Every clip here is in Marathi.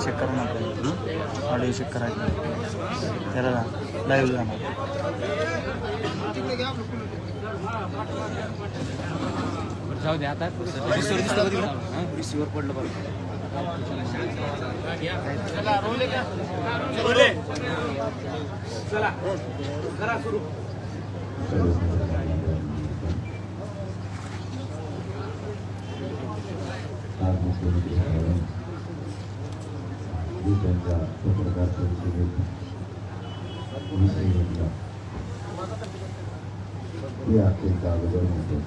चेक करा ना ऑडिओ चेक करायचं त्याला लाईव्ह जाणार जाऊ दे आता रिसिवर पडलं बरं आज मुख्यमंत्री साहेबांनी जे त्यांचा पत्रकार परिषदेत विषय घेतला ते अत्यंत अगोदर होते.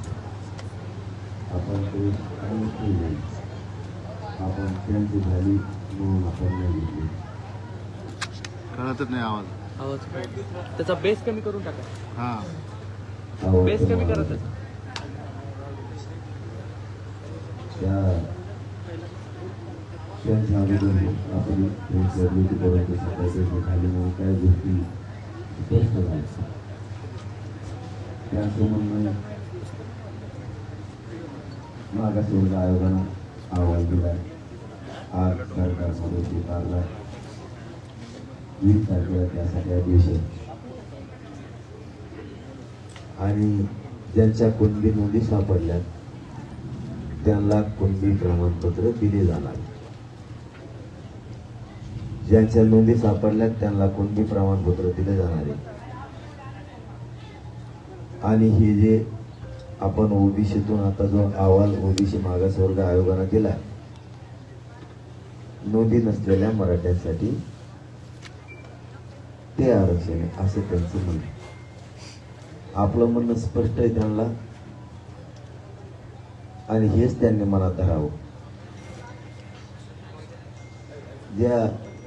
आपण ते काही केले आपण त्यांची झाली म्हणून आपण नाही घेतली. कळतच नाही आवाज. आवाज त्याचा बेस कमी करून टाका. हा. बेस कमी करत त्या त्यांच्या अगोदर आपण आपली निर्मिती करायची सकाळी झाल्यामुळे काही गोष्टी स्पष्ट झाल्या त्याचप्रमाणे मागासवर्ग आयोगानं अहवाल दिला आज सरकारमध्ये स्वीकारला वीस तारखेला त्यासाठी अधिवेशन आणि ज्यांच्या कुणबी नोंदी सापडल्या त्यांना कुणबी प्रमाणपत्र दिले जाणार? ज्यांच्या नोंदी सापडल्या त्यांना कुणबी प्रमाणपत्र दिले जाणार आहे? आणि हे जे आपण ओबीसीतून आता जो अहवाल ओबीसी मागासवर्ग आयोगानं दिला नोंदी नसलेल्या मराठ्यांसाठी ते आरक्षण आहे असं त्यांचं म्हणणं आपलं म्हणणं स्पष्ट आहे त्यांना. आणि हेच त्यांनी मनात धरावं ज्या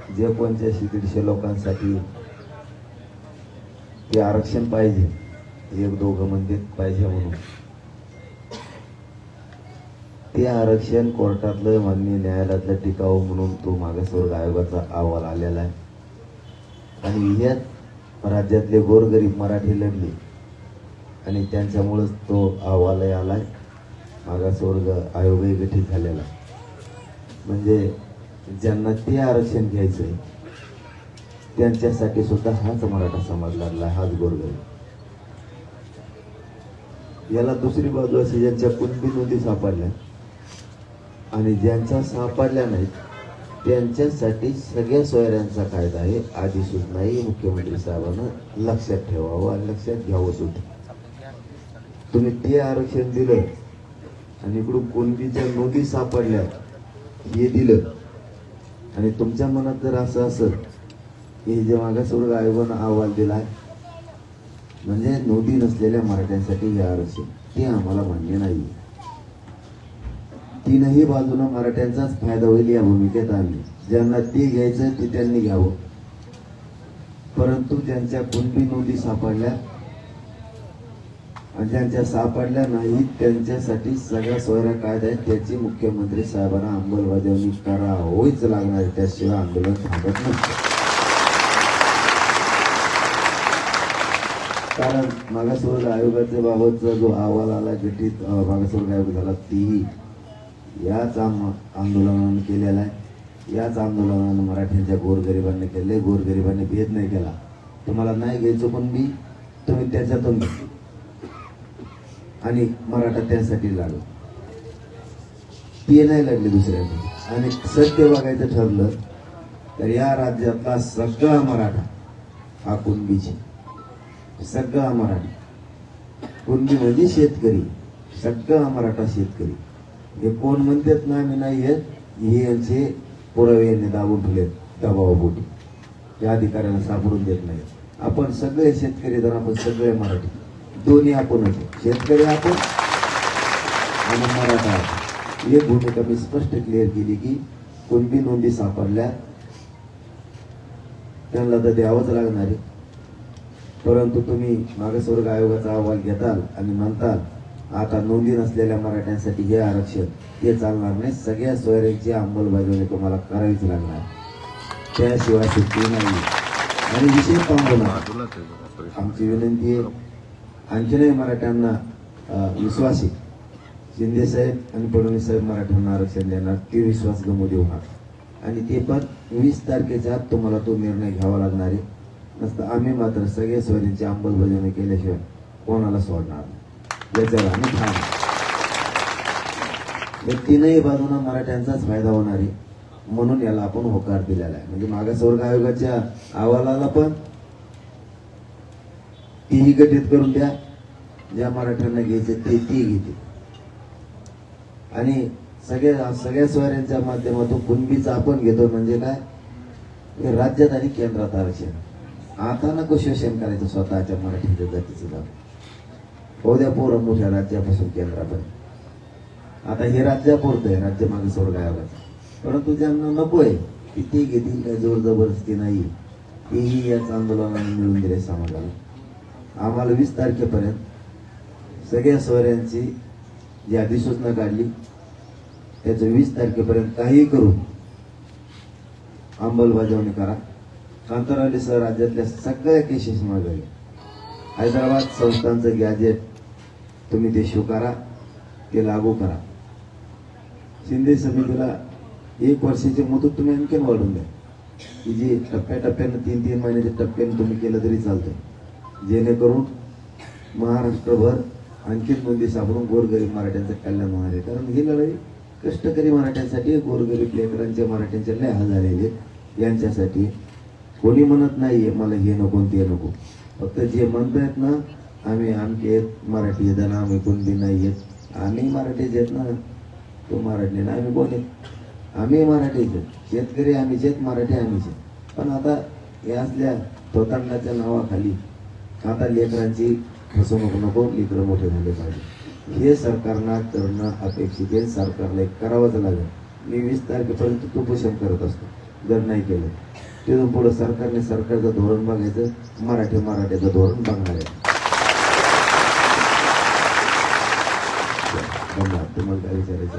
जे पंच्याऐंशी दीडशे लोकांसाठी ते आरक्षण पाहिजे एक दोघं म्हणजे पाहिजे म्हणून. ते आरक्षण कोर्टातलं मान्य न्यायालयातलं टिकावं म्हणून तो मागासवर्ग आयोगाचा अहवाल आलेला आहे. आणि यात राज्यातले गोरगरीब मराठी लढले. आणि त्यांच्यामुळंच तो अहवालही आला आहे मागासवर्ग आयोगही गठीत झालेला म्हणजे ज्यांना ते आरक्षण घ्यायचं आहे त्यांच्यासाठी सुद्धा हाच मराठा समाज लागला हाच गोरगरीब. याला दुसरी बाजू अशी ज्यांच्या कुणबी नोंदी सापडल्या आणि ज्यांच्या सापडल्या नाहीत त्यांच्यासाठी सगळ्या सोयऱ्यांचा कायदा आहे आधी मुख्यमंत्री साहेबांना लक्षात ठेवावं आणि लक्षात घ्यावं सुद्धा. तुम्ही ते आरक्षण दिलं आणि इकडून कुणबीच्या नोंदी सापडल्या हे दिलं आणि तुमच्या मनात जर असं असत की हे जे मागासवर्ग आयोगानं अहवाल दिलाय म्हणजे नोंदी नसलेल्या मराठ्यांसाठी हे आरक्षण ते आम्हाला मान्य नाही. तीनही बाजूनं मराठ्यांचाच फायदा होईल या भूमिकेत आम्ही. ज्यांना ते घ्यायचं ते त्यांनी घ्यावं. परंतु ज्यांच्या कुणबी नोंदी सापडल्या आणि त्यांच्या सापडल्या नाहीत त्यांच्यासाठी सगळ्या सोयऱ्या कायदा आहेत त्याची मुख्यमंत्री साहेबांना अंमलबजावणी करावीच लागणार आहे. त्याशिवाय आंदोलन थांबत नसतं कारण मागासवर्ग आयोगाच्या बाबतचा जो अहवाल आला गठीत मागासवर्ग आयोग झाला तीही याच आम- आंदोलनानं केलेला आहे. याच आंदोलनानं मराठ्यांच्या गोरगरिबांनी केले गोरगरिबांनी भेद नाही केला. तुम्हाला नाही घ्यायचो पण मी तुम्ही त्याच्यातून आणि मराठा त्यासाठी लागला. ते नाही लागले दुसऱ्याकडे आणि सत्य बघायचं ठरलं तर या राज्यातला सगळा मराठा हा कुणबीचे. सगळा मराठा. कुणबी म्हणजे शेतकरी सगळा मराठा शेतकरी. हे कोण म्हणतात ना मी नाही येत हे यांचे पुरावे यांनी दाबून ठेवलेत दबावापोटी या अधिकाऱ्यांना सापडून देत नाही आपण सगळे शेतकरी तर आपण सगळे मराठी. दोन्ही आपण होतो. शेतकरी आपण आणि मराठा आपण. एक भूमिका मी स्पष्ट क्लिअर केली की कुणबी नोंदी सापडल्या त्यांना तर द्यावंच लागणार आहे. परंतु तुम्ही मागासवर्ग आयोगाचा अहवाल घेताल आणि म्हणताल आता नोंदी नसलेल्या मराठ्यांसाठी हे आरक्षण ते चालणार नाही. सगळ्या सोयऱ्यांची अंमलबजावणी तुम्हाला करावीच लागणार. त्याशिवाय सुट्टी नाही. आणि विशेष थांबू नका आमची विनंती आहे आणखीनही मराठ्यांना विश्वास आहे शिंदे साहेब आणि फडणवीस साहेब मराठ्यांना आरक्षण देणार ते विश्वास गमू देऊ नका आणि ते पण वीस तारखेच्या आत तुम्हाला तो निर्णय घ्यावा लागणार आहे नसतं आम्ही मात्र सगळे सोयरींची अंमलबजावणी केल्याशिवाय कोणाला सोडणार याच्यावर आम्ही ठाम तीनही बाजूंना मराठ्यांचाच फायदा होणार आहे म्हणून याला आपण होकार दिलेला आहे म्हणजे मागासवर्ग आयोगाच्या अहवालाला पण तीही गठीत करून द्या. ज्या मराठ्यांना घ्यायचे ते ती घेते आणि सगळ्या सगळ्या सोयऱ्यांच्या माध्यमातून कुणबीचं आपण घेतो म्हणजे काय? हे राज्यात आणि केंद्रात आरक्षण. आता नको शोषण करायचं स्वतःच्या मराठीच्या जातीचं जाऊ. हो द्या पोरं मोठ्या राज्यापासून केंद्रापर्यंत. आता हे राज्यापुरतं आहे राज्य मागासवर्ग आयोगाचं परंतु ज्यांना नको आहे की घेतील काय? जोर जबरदस्ती नाही. तेही याच आंदोलनाने मिळून दिले समाजाला. आम्हाला वीस तारखेपर्यंत सगळ्या सोयऱ्यांची जी अधिसूचना काढली त्याचं वीस तारखेपर्यंत काहीही करून अंमलबजावणी करा. कांतरावलीसह राज्यातल्या सगळ्या केसेस मागे हैदराबाद संस्थांचं गॅजेट तुम्ही ते स्वीकारा ते लागू करा. शिंदे समितीला एक वर्षाची मुदत तुम्ही आणखीन वाढून द्या. की जी टप्प्याटप्प्यानं तीन तीन महिन्याच्या टप्प्यानं तुम्ही केलं तरी चालतंय. जेणेकरून महाराष्ट्रभर आणखीन नोंदी सापडून गोरगरीब मराठ्यांचं कल्याण होणार आहे. कारण ही लढाई कष्टकरी मराठ्यांसाठी गोरगरीब लेकरांच्या मराठ्यांचे लय हाल झालेले यांच्यासाठी कोणी म्हणत नाही मला हे नको ते नको. फक्त जे म्हणतायत ना आम्ही आमचे आहेत मराठी आहेत ना आम्ही कोणती नाही आहेत आम्ही मराठीच आहेत ना. तो मराठी ना आम्ही कोण आहेत? आम्ही मराठीच आहेत. शेतकरी आम्हीच आहेत मराठी आम्हीच आहेत. पण आता या असल्या तोतांडाच्या नावाखाली आता लेकरांची फसवणूक नको लेकरं मोठे झाले पाहिजे. हे सरकारनं करणं अपेक्षित आहे. सरकारला एक करावंच लागेल. मी वीस तारखेपर्यंत कुपोषण करत असतो. जर नाही केलं तिथून पुढं सरकारने सरकारचं धोरण बघायचं मराठी मराठीचं धोरण बघणार आहे. धन्यवाद. तुम्हाला काय विचारायचं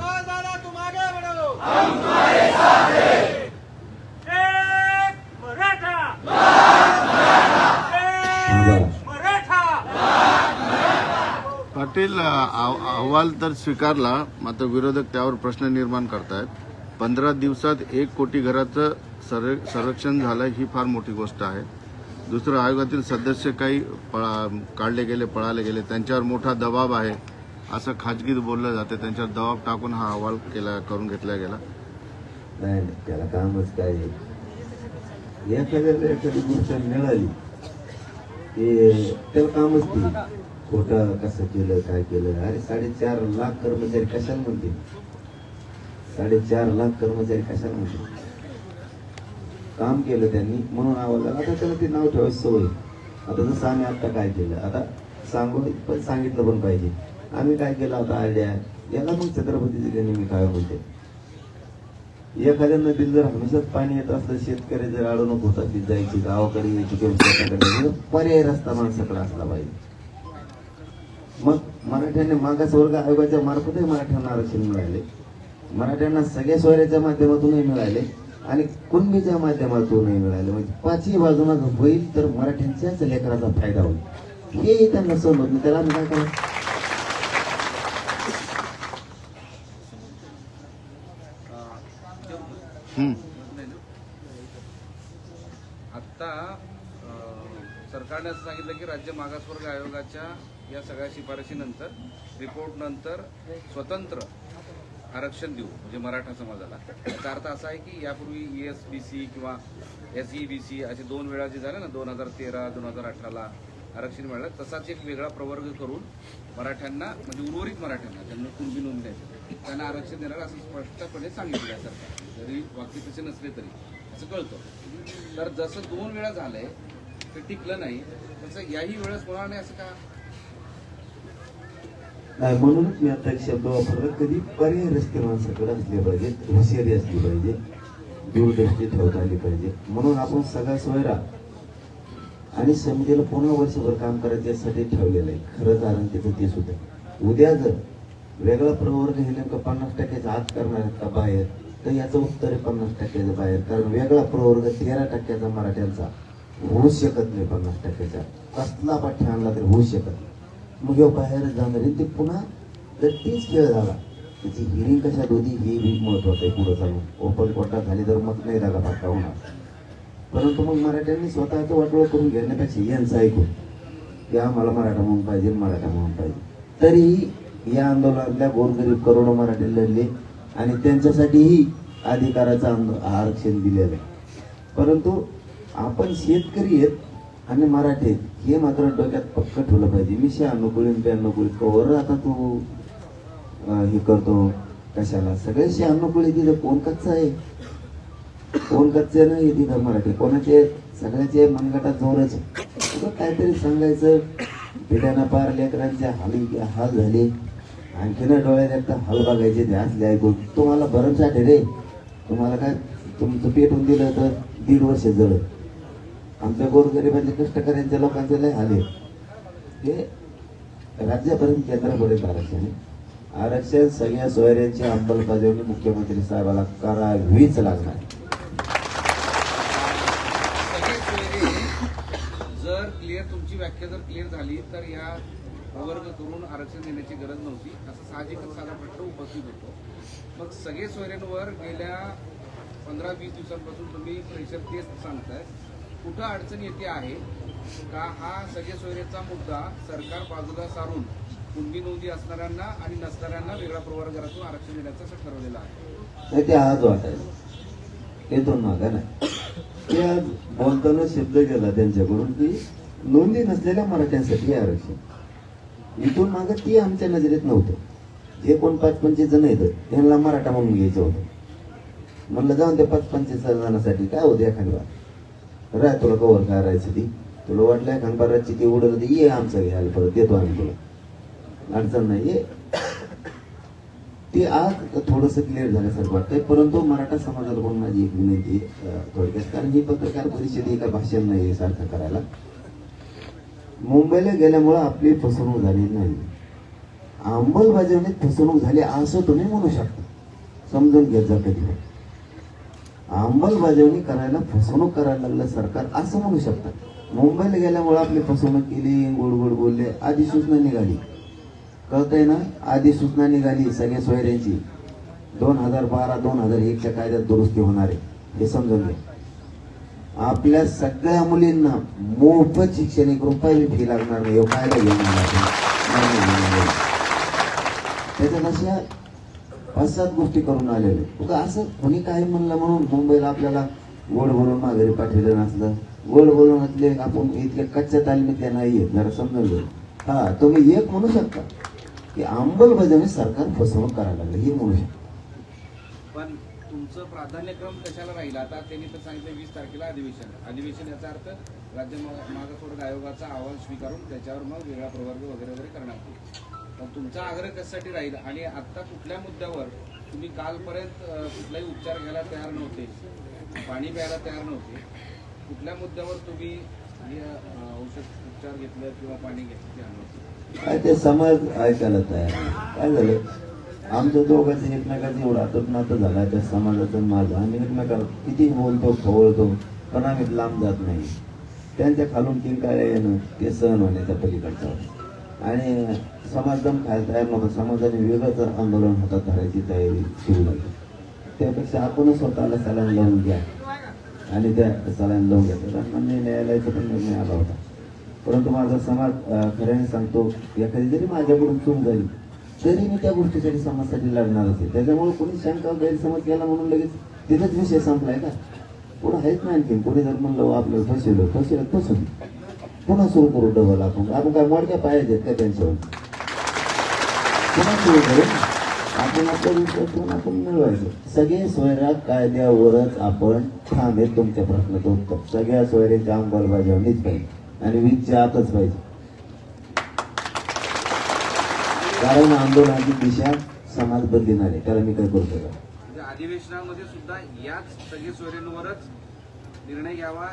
हा, बरं. पाटील अहवाल तर स्वीकारला मात्र विरोधक त्यावर प्रश्न निर्माण करतायत. पंधरा दिवसात एक कोटी घराचं सर्वे- संरक्षण झालं ही फार मोठी गोष्ट आहे. दुसरं आयोगातील सदस्य काही पळा काढले गेले पळाले गेले त्यांच्यावर मोठा दबाव आहे असं खाजगीत बोललं जाते. त्यांच्यावर दबाव टाकून हा अहवाल केला करून घेतला गेला. नाही त्याला कामच काय एखाद्याला एखादी गोष्ट मिळाली ते त्याला कामच खोटं कसं केलं काय केलं? अरे साडेचार लाख कर्मचारी कशाला म्हणते साडेचार लाख कर्मचारी कशाला म्हणते काम केलं त्यांनी म्हणून आवाज आता त्याला ते नाव ठेवायची सवय. आता जसं आम्ही आता काय केलं आता सांगू पण सांगितलं पण पाहिजे. आम्ही काय केलं आता आयडिया याला मग छत्रपतीची गणी मी काय म्हणते एखाद्या नदीला जर हमेशात पाणी येत असलं शेतकरी जर अडवणूक होतात जायची गावाकडे यायची किंवा जायची, म्हणजे पर्याय रस्ता माणसाकडे असला पाहिजे. मग मराठ्यांनी मागासवर्ग आयोगाच्या मार्फतही मराठ्यांना आरक्षण मिळाले. मराठ्यांना सगळ्या सोयऱ्याच्या माध्यमातूनही मिळाले आणि कुणबीच्या माध्यमातूनही मिळाले. म्हणजे पाचही बाजूना होईल तर मराठ्यांच्याच लेकराचा फायदा होईल. हेही त्यांना नाही त्याला आम्ही काय अं, सरकारने असं सांगितलं की राज्य मागासवर्ग आयोगाच्या या सगळ्या शिफारशीनंतर रिपोर्टनंतर स्वतंत्र आरक्षण देऊ म्हणजे मराठा समाजाला. याचा अर्थ असा आहे की यापूर्वी ई एस बी सी किंवा एस ई बी सी असे दोन वेळा जे झाले ना दोन हजार तेरा दोन हजार अठराला आरक्षण मिळालं तसाच एक वेगळा प्रवर्ग करून मराठ्यांना म्हणजे उर्वरित मराठ्यांना ज्यांना कुणबी नोंद द्यायची त्यांना आरक्षण देणार असं स्पष्टपणे सांगितलं आहे सरकार जरी वाक्य तसे नसले तरी असं कळतं. तर जसं दोन वेळा झालंय ते टिकलं नाही तसं याही वेळेस होणार नाही असं का? म्हणूनच मी आता एक शब्द वापरला कधी पर्याय रस्ते माणसाकडे असले पाहिजेत हुशारी असली पाहिजे दूरदृष्टी ठेवता आली पाहिजे. म्हणून आपण सगळा सोयरा आणि समितीला पुन्हा वर्षभर काम करायचं यासाठी ठेवलेलं आहे. खरं कारण त्याचं ते सुद्धा. उद्या जर वेगळा प्रवर्ग हे नेमकं पन्नास टक्क्याचा आत करणार आहेत का बाहेर? तर याचं उत्तर आहे पन्नास टक्क्याचं बाहेर. कारण वेगळा प्रवर्ग तेरा टक्क्याचा मराठ्यांचा होऊ शकत नाही पन्नास टक्क्याचा कसला पाठ्या आणला तरी होऊ शकत नाही. मग बाहेर जाणार आहे ते पुन्हा तर तीच खेळ झाला. त्याची हिरिंग कशात होती हे बी महत्वाचं आहे पुढं चालून. ओपन कोर्टात झाली तर मग नाही दादा फाटा होणार. परंतु मग मराठ्यांनी स्वतःचं वाटोळ करून घेण्यापेक्षा यांचं ऐकून की आम्हाला मराठा म्हणून पाहिजे मराठा म्हणून पाहिजे. तरीही या आंदोलनातल्या गोरगरीब करोडो मराठी लढले आणि त्यांच्यासाठीही अधिकाराचं आंदो- आरक्षण दिलेलं आहे. परंतु आपण शेतकरी आहेत आणि मराठीत हे मात्र डोक्यात पक्क ठेवलं पाहिजे. मी शे कुळी ब्याण्णव कुळी कवर आता तू हे करतो कशाला? सगळे शहाण्णव कुळी तिथं कोण कच्चा आहे? कोण कच्चे नाही तिथं मराठी? कोणाचे? सगळ्याचे मनगटात जोरच काहीतरी सांगायचं? पिढ्याना पार लेकरांचे हाली हाल झाले. आणखीन डोळ्यात एकदा हाल बघायचे ध्यास असले ऐकून. तुम्हाला भरमसाठ रे. तुम्हाला काय तुमचं पेटून दिलं तर दीड वर्ष जळत आमच्या गोरगरिबांचे कष्टकऱ्यांच्या लोकांचे लय हाल हे राज्यापर्यंत केंद्रापर्यंत आरक्षण आहे आरक्षण सगळ्या सोयऱ्यांची अंमलबजावणी मुख्यमंत्री साहेबाला करावीच लागणार. जर क्लिअर तुमची व्याख्या जर क्लिअर झाली तर या वर्ग करून आरक्षण देण्याची गरज नव्हती. असं साहजिकच साधा प्रश्न उपस्थित होतो. मग सगळे सोयऱ्यांवर गेल्या पंधरा वीस दिवसांपासून तुम्ही प्रेशर तेच सांगताय. कुठं अडचण येते आहे का हा सगळे सोयरेचा मुद्दा सरकार बाजूला सारून कुंडी नोंदी असणाऱ्यांना आणि नसणाऱ्यांना प्रवार प्रवर्गातून आरक्षण देण्याचं असं ठरवलेलं आहे. नाही ते आज वाटायला. येथून मागा नाही. ते आज बोलताना शब्द गेला त्यांच्याकडून की नोंदी नसलेल्या मराठ्यांसाठी हे आरक्षण. इथून मागं ती आमच्या नजरेत नव्हतं. जे कोण पाच पंचवीस जण येतं त्यांना मराठा म्हणून घ्यायचं होतं. म्हणलं जाऊन ते पाच पंचवीस जणांसाठी काय होतं एखाद्या राय तुला कवर काय ती? तुला वाटलं एखाद ती उडत ये आमचं घ्यायला परत देतो आम्ही तुला. अडचण नाही ये. ते आज थोडंसं क्लिअर झाल्यासारखं वाटतंय परंतु मराठा समाजाला पण माझी एक विनंती थोडक्यात कारण ही पत्रकार परिषद एका भाषण नाही सारखं करायला. मुंबईला गेल्यामुळं आपली फसवणूक झाली नाही. अंमलबजावणीत फसवणूक झाली असं तुम्ही म्हणू शकता. समजून घेत जा कधी अंमलबजावणी करायला फसवणूक करायला लागलं सरकार असं म्हणू शकतात. मुंबईला गेल्यामुळे आपली फसवणूक केली गोड गोड बोलले आधी सूचना निघाली. कळतंय ना? आधी सूचना निघाली सगळ्या सोयऱ्यांची. दोन हजार बारा दोन हजार एकच्या कायद्यात दुरुस्ती होणार आहे. हे समजून घ्या. आपल्या सगळ्या मुलींना मोफत शिक्षण एक रुपया फी लागणार नाही. कायदा घेऊन त्याच्यात अशा पाच सात गोष्टी करून आलेले. उगा असं कोणी काय म्हणलं म्हणून मुंबईला आपल्याला गोड बोलून माघारी पाठवलं नसलं गोड बोलून असले आपण इतक्या कच्च्या तालमीतल्या नाहीये जरा समजून घ्या. हा तुम्ही एक म्हणू शकता की अंमलबजावणी सरकार फसवणूक करायला लागलं हे म्हणू शकता. पण तुमचं प्राधान्यक्रम कशाला राहील? आता त्यांनी तर सांगितलं वीस तारखेला अधिवेशन. अधिवेशन याचा अर्थ राज्य मागासवर्ग आयोगाचा अहवाल स्वीकारून त्याच्यावर मग वेगळा प्रवर्ग वगैरे वगैरे करणार पण तुमचा आग्रह कशासाठी राहील? आणि आता कुठल्या मुद्द्यावर? तुम्ही कालपर्यंत कुठलाही उपचार घ्यायला तयार नव्हते. पाणी प्यायला तयार नव्हते. कुठल्या मुद्द्यावर तुम्ही औषध उपचार घेतलं किंवा पाणी घेतलं ते काय ते समाज ऐकायला तयार काय झालं? आमचं दोघांचं एकमेकाचं एवढं आतून नातं झालं. त्या समाजाचं आणि माझं. आम्ही एकमेकाला किती बोलतो खवळतो पण आम्ही लांब जात नाही. त्यांच्या खालून तीन काय येणं ते सहन होण्याच्या पलीकडचं होतं. आणि समाजदम खायला तयार नव्हता समाजाने वेगळंच आंदोलन हातात धरायची तयारी सुरू झाली. त्यापेक्षा आपणच स्वतःला सलाईन लावून घ्या. आणि त्या सलाईन लावून घ्या. मान्य न्यायालयाचा पण निर्णय आला होता. परंतु माझा समाज खऱ्याने सांगतो एखादी जरी माझ्याकडून चूक झाली तरी मी त्या गोष्टीसाठी समाजासाठी लढणार असेल त्याच्यामुळे कोणी शंका गैरसमज केला म्हणून लगेच तिथंच विषय संपलाय का? पुढं आहेच नाही आणखी कोणी जर म्हणलं आपलं फसवलं फसवलं फसवलं. पुन्हा सुरू करू डबल आपण आपण काय मोडक्या पाहिजेत का त्यांच्यावर? पुन्हा सुरू करून आपण आपला विश्वास ठेवून आपण मिळवायचं. सगळे सोयरा कायद्यावरच आपण ठाम आहेत तुमच्या प्रश्नाचं उत्तर. सगळ्या सोयऱ्याच्या अंमलबजावणीच पाहिजे. आणि वीजच्या आतच पाहिजे. कारण आंदोलनाची दिशा समाज बदलणार आहे. त्याला मी काय करू शकतो म्हणजे अधिवेशनामध्ये सुद्धा याच सगळे सोयऱ्यांवरच निर्णय घ्यावा.